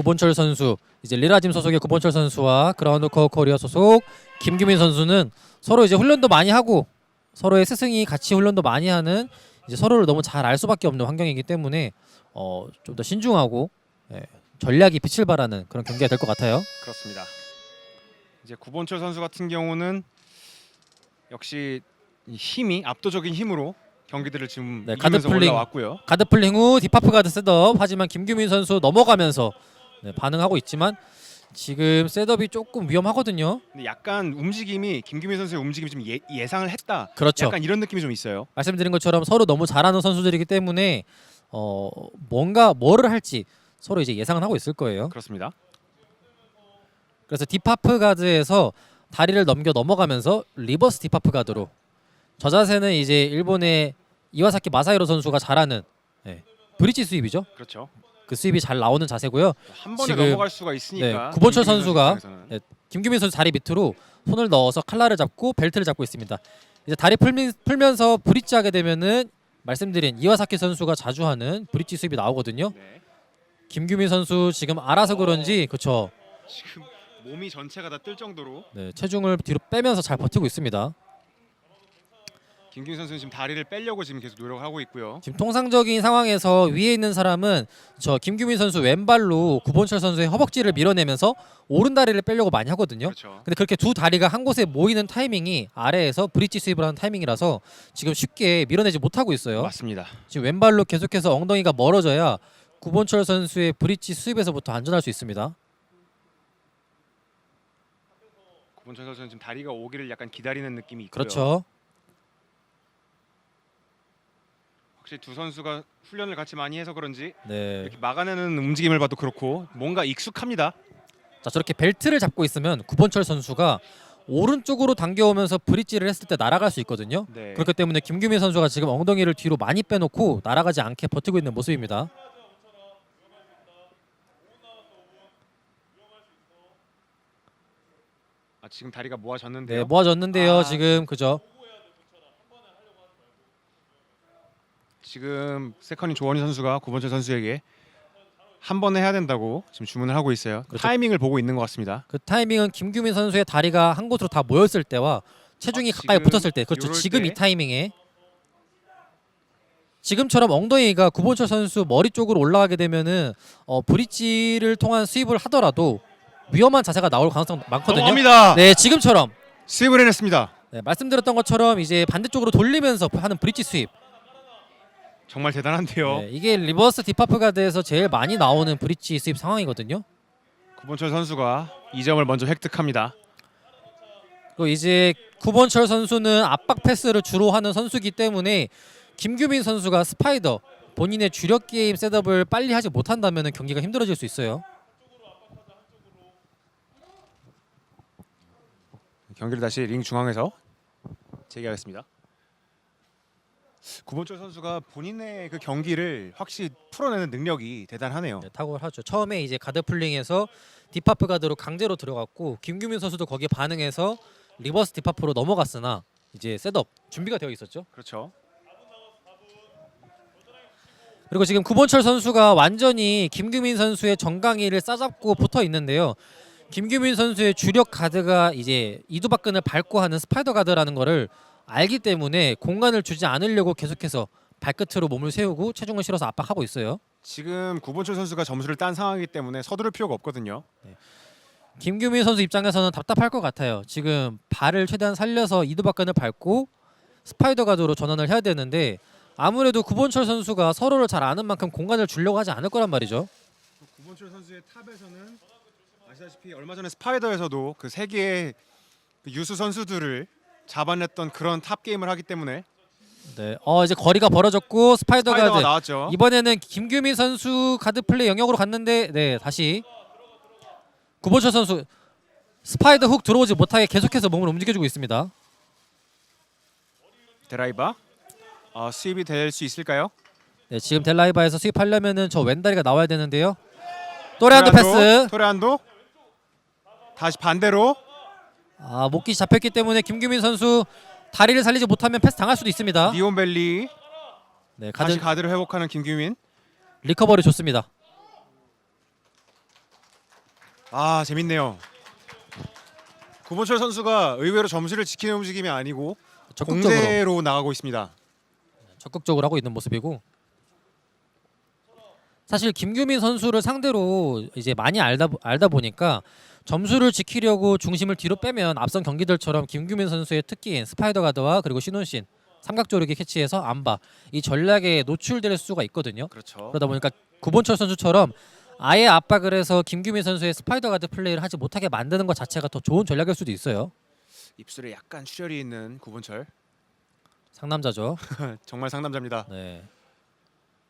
구본철 선수 이제 리라짐 소속의 구본철 선수와 그라운드 커 코리아 소속 김규민 선수는 서로 이제 훈련도 많이 하고 서로의 스승이 같이 훈련도 많이 하는 이제 서로를 너무 잘 알 수밖에 없는 환경이기 때문에 어, 좀 더 신중하고 예, 전략이 빛을 발하는 그런 경기가 될 것 같아요. 그렇습니다. 이제 구본철 선수 같은 경우는 역시 이 힘이 압도적인 힘으로 경기들을 지금 네, 이기면서 가드 플링. 올라왔고요. 가드 플링 후 디파프 가드 셋업 하지만 김규민 선수 넘어가면서 네, 반응하고 있지만 지금 셋업이 조금 위험하거든요. 근데 약간 움직임이 김규민 선수의 움직임이 좀 예, 예상을 했다. 그렇죠. 약간 이런 느낌이 좀 있어요. 말씀드린 것처럼 서로 너무 잘하는 선수들이기 때문에 어 뭔가 뭐를 할지 서로 이제 예상은 하고 있을 거예요. 그렇습니다. 그래서 디파프 가드에서 다리를 넘겨 넘어가면서 리버스 디파프 가드로 저 자세는 이제 일본의 이와사키 마사히로 선수가 잘하는 네, 브릿지 스윕이죠. 그렇죠. 그 스윕이 잘 나오는 자세고요. 한 번에 지금, 넘어갈 수가 있으니까. 네, 구본철 선수 선수가. 네, 김규민 선수 다리 밑으로 손을 넣어서 칼날을 잡고 벨트를 잡고 있습니다. 이제 다리 풀미, 풀면서 브릿지 하게 되면은 말씀드린 이와사키 선수가 자주 하는 브릿지 스윕이 나오거든요. 네. 김규민 선수 지금 알아서 그런지 그렇죠. 지금 몸이 전체가 다 뜰 정도로 네, 체중을 뒤로 빼면서 잘 버티고 있습니다. 김규민 선수는 지금 다리를 빼려고 지금 계속 노력을 하고 있고요. 지금 통상적인 상황에서 위에 있는 사람은 저 김규민 선수 왼발로 구본철 선수의 허벅지를 밀어내면서 오른 다리를 빼려고 많이 하거든요. 그렇죠. 근데 그렇게 두 다리가 한 곳에 모이는 타이밍이 아래에서 브릿지 스윕을 하는 타이밍이라서 지금 쉽게 밀어내지 못하고 있어요. 맞습니다. 지금 왼발로 계속해서 엉덩이가 멀어져야 구본철 선수의 브릿지 스윕에서부터 안전할 수 있습니다. 구본철 선수는 지금 다리가 오기를 약간 기다리는 느낌이 있고요. 그렇죠. 확실히 두 선수가 훈련을 같이 많이 해서 그런지 네. 이렇게 막아내는 움직임을 봐도 그렇고 뭔가 익숙합니다. 자 저렇게 벨트를 잡고 있으면 구본철 선수가 오른쪽으로 당겨오면서 브릿지를 했을 때 날아갈 수 있거든요. 네. 그렇기 때문에 김규민 선수가 지금 엉덩이를 뒤로 많이 빼놓고 날아가지 않게 버티고 있는 모습입니다. 아, 지금 다리가 모아졌는데요. 네, 모아졌는데요. 아. 지금 그죠? 지금 세컨인 조원희 선수가 구본철 선수에게 한 번에 해야 된다고 지금 주문을 하고 있어요. 그렇죠. 타이밍을 보고 있는 것 같습니다. 그 타이밍은 김규민 선수의 다리가 한 곳으로 다 모였을 때와 체중이 아, 가까이 지금 붙었을 때, 그렇죠. 요럴 지금 때. 이 타이밍에 지금처럼 엉덩이가 구본철 선수 머리 쪽으로 올라가게 되면은 어, 브릿지를 통한 스윕을 하더라도 위험한 자세가 나올 가능성 많거든요. 넘어갑니다. 네, 지금처럼 스윕을 해냈습니다. 네, 말씀드렸던 것처럼 이제 반대쪽으로 돌리면서 하는 브릿지 스윕. 정말 대단한데요. 네, 이게 리버스 디파프 가드에서 제일 많이 나오는 브릿지 스윕 상황이거든요. 구본철 선수가 이 점을 먼저 획득합니다. 그리고 이제 구본철 선수는 압박 패스를 주로 하는 선수이기 때문에 김규민 선수가 스파이더 본인의 주력 게임 셋업을 빨리 하지 못한다면 경기가 힘들어질 수 있어요. 경기를 다시 링 중앙에서 재개하겠습니다. 구본철 선수가 본인의 그 경기를 확실히 풀어내는 능력이 대단하네요. 네, 탁월하죠. 처음에 이제 가드 플링에서 디파프 가드로 강제로 들어갔고 김규민 선수도 거기에 반응해서 리버스 디파프로 넘어갔으나 이제 셋업 준비가 되어 있었죠. 그렇죠. 그리고 지금 구본철 선수가 완전히 김규민 선수의 정강이를 싸잡고 붙어 있는데요. 김규민 선수의 주력 가드가 이제 이두박근을 밟고 하는 스파이더 가드라는 거를 알기 때문에 공간을 주지 않으려고 계속해서 발끝으로 몸을 세우고 체중을 실어서 압박하고 있어요. 지금 구본철 선수가 점수를 딴 상황이기 때문에 서두를 필요가 없거든요. 김규민 선수 입장에서는 답답할 것 같아요. 지금 발을 최대한 살려서 이두박근을 밟고 스파이더 가드로 전환을 해야 되는데 아무래도 구본철 선수가 서로를 잘 아는 만큼 공간을 주려고 하지 않을 거란 말이죠. 구본철 선수의 탑에서는 아시다시피 얼마 전에 스파이더에서도 그 세계의 그 유수 선수들을 잡아냈던 그런 탑 게임을 하기 때문에 네. 어 이제 거리가 벌어졌고 스파이더 스파이더가 가드 나왔죠. 이번에는 김규민 선수 가드 플레이 영역으로 갔는데 네 다시 구본철 선수 스파이더 훅 들어오지 못하게 계속해서 몸을 움직여주고 있습니다. 드라이버 어, 수입이 될 수 있을까요? 네 지금 델라이바에서 수입하려면은 저 왼다리가 나와야 되는데요. 또레한드 패스. 토레안도 다시 반대로 아 목기 잡혔기 때문에 김규민 선수 다리를 살리지 못하면 패스 당할 수도 있습니다. 니온벨리 네 가드 다시 가드를 회복하는 김규민 리커버리 좋습니다. 아 재밌네요. 구본철 선수가 의외로 점수를 지키는 움직임이 아니고 적극적으로 공대로 나가고 있습니다. 적극적으로 하고 있는 모습이고 사실 김규민 선수를 상대로 이제 많이 알다 알다 보니까 점수를 지키려고 중심을 뒤로 빼면 앞선 경기들처럼 김규민 선수의 특기인 스파이더 가드와 그리고 신혼신 삼각조르기 캐치해서 안바 이 전략에 노출될 수가 있거든요. 그렇죠. 그러다 보니까 구본철 선수처럼 아예 압박을 해서 김규민 선수의 스파이더 가드 플레이를 하지 못하게 만드는 것 자체가 더 좋은 전략일 수도 있어요. 입술에 약간 출혈이 있는 구본철 상남자죠. 정말 상남자입니다. 네.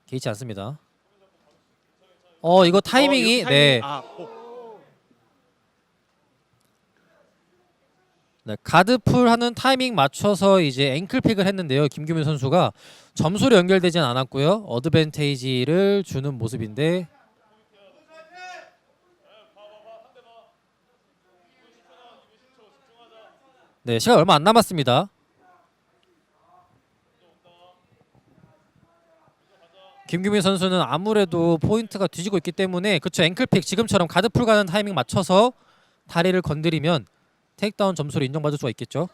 개의치 않습니다. 어 이거 타이밍이 어, 이렇게 네. 타이밍- 아, 어, 네, 가드풀 하는 타이밍 맞춰서 이제 앵클픽을 했는데요. 김규민 선수가 점수로 연결되진 않았고요. 어드밴테이지를 주는 모습인데 네, 시간 얼마 안 남았습니다. 김규민 선수는 아무래도 포인트가 뒤지고 있기 때문에 그쵸 앵클픽 지금처럼 가드풀 가는 타이밍 맞춰서 다리를 건드리면 테이크다운 점수를 인정받을 수가 있겠죠.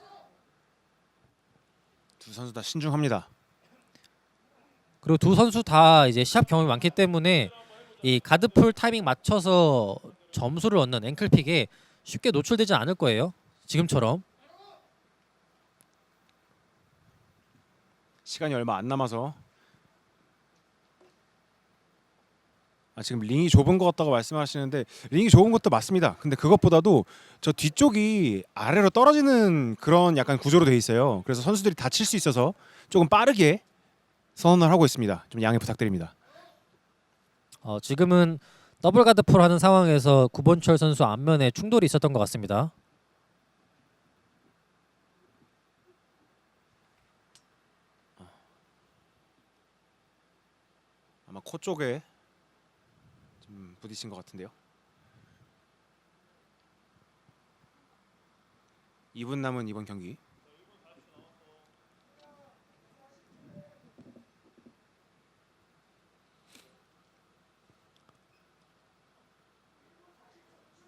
두 선수 다 신중합니다. 그리고 두 선수 다 이제 시합 경험이 많기 때문에 이 가드풀 타이밍 맞춰서 점수를 얻는 앵클픽에 쉽게 노출되지 않을 거예요. 지금처럼. 시간이 얼마 안 남아서 아, 지금 링이 좁은 것 같다고 말씀하시는데 링이 좁은 것도 맞습니다. 근데 그것보다도 저 뒤쪽이 아래로 떨어지는 그런 약간 구조로 돼 있어요. 그래서 선수들이 다칠 수 있어서 조금 빠르게 선언을 하고 있습니다. 좀 양해 부탁드립니다. 어, 지금은 더블 가드풀 하는 상황에서 구본철 선수 앞면에 충돌이 있었던 것 같습니다. 아마 코 쪽에 좀 부딪힌 것 같은데요. 2분 남은 이번 경기.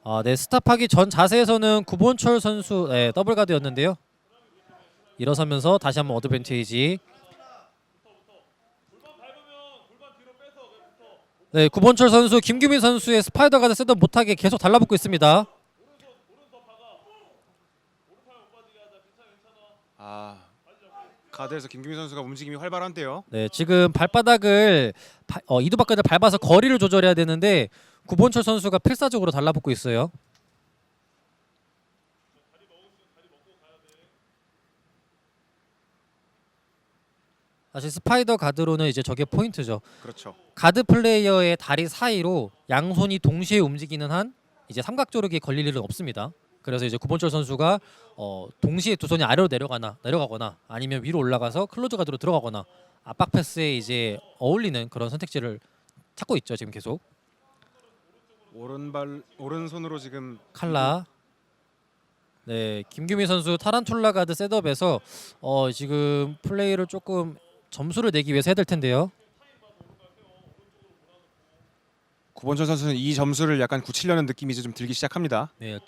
아, 네 스탑하기 전 자세에서는 구본철 선수 네, 더블 가드였는데요. 일어서면서 다시 한번 어드밴테이지. 네, 구본철 선수 김규민 선수의 스파이더 가드 셋업 못하게 계속 달라붙고 있습니다. 아 가드에서 김규민 선수가 움직임이 활발한데요. 네, 지금 발바닥을 바, 어, 이두박근을 밟아서 거리를 조절해야 되는데 구본철 선수가 필사적으로 달라붙고 있어요. 다시 스파이더 가드로는 이제 저게 포인트죠. 그렇죠. 가드 플레이어의 다리 사이로 양손이 동시에 움직이는 한 이제 삼각조르기 걸릴 일은 없습니다. 그래서 이제 구본철 선수가 어, 동시에 두 손이 아래로 내려가나 내려가거나 아니면 위로 올라가서 클로즈 가드로 들어가거나 압박 패스에 이제 어울리는 그런 선택지를 찾고 있죠 지금 계속 오른발 오른손으로 지금 칼라 네 김규민 선수 타란툴라 가드 셋업에서 어, 지금 플레이를 조금 점수를 내기 위해서 해야 될 텐데요 구본철 선수는 이 점수를 약간 굳히려는 느낌이 이제 좀 들기 시작합니다. 네,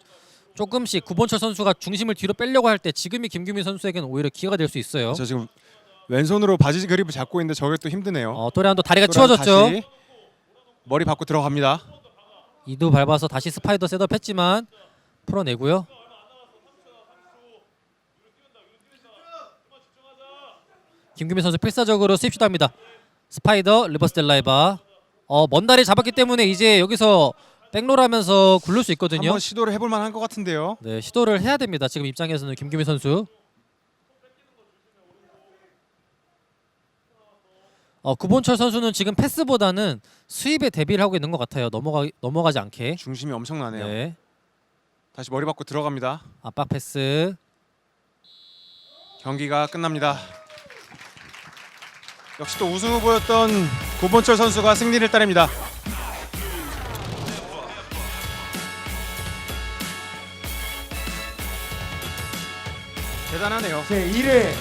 조금씩 구본철 선수가 중심을 뒤로 빼려고 할 때 지금이 김규민 선수에게는 오히려 기회가 될 수 있어요. 저 지금 왼손으로 바지 그립을 잡고 있는데 저게 또 힘드네요. 어, 또레안도 다리가 또한 치워졌죠. 다시 머리 받고 들어갑니다. 이두 밟아서 다시 스파이더 셋업 했지만 풀어내고요. 김규민 선수 필사적으로 스윕시도합니다. 스파이더 리버스 델라이바. 어, 먼 다리 잡았기 때문에 이제 여기서 백롤하면서 굴릴 수 있거든요. 한번 시도를 해볼 만한 것 같은데요. 네, 시도를 해야 됩니다. 지금 입장에서는 김규민 선수. 어, 구본철 선수는 지금 패스보다는 수입에 대비를 하고 있는 것 같아요. 넘어가 넘어가지 않게. 중심이 엄청나네요. 네, 다시 머리 받고 들어갑니다. 압박 패스. 경기가 끝납니다. 역시 또 우승 후보였던 구본철 선수가 승리를 따냅니다. 대단하네요. 제1회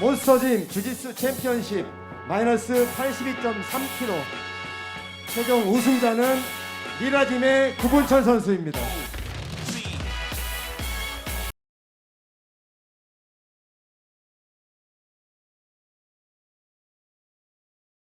몬스터짐 주짓수 챔피언십 마이너스 82.3kg 최종 우승자는 리라짐의 구본철 선수입니다.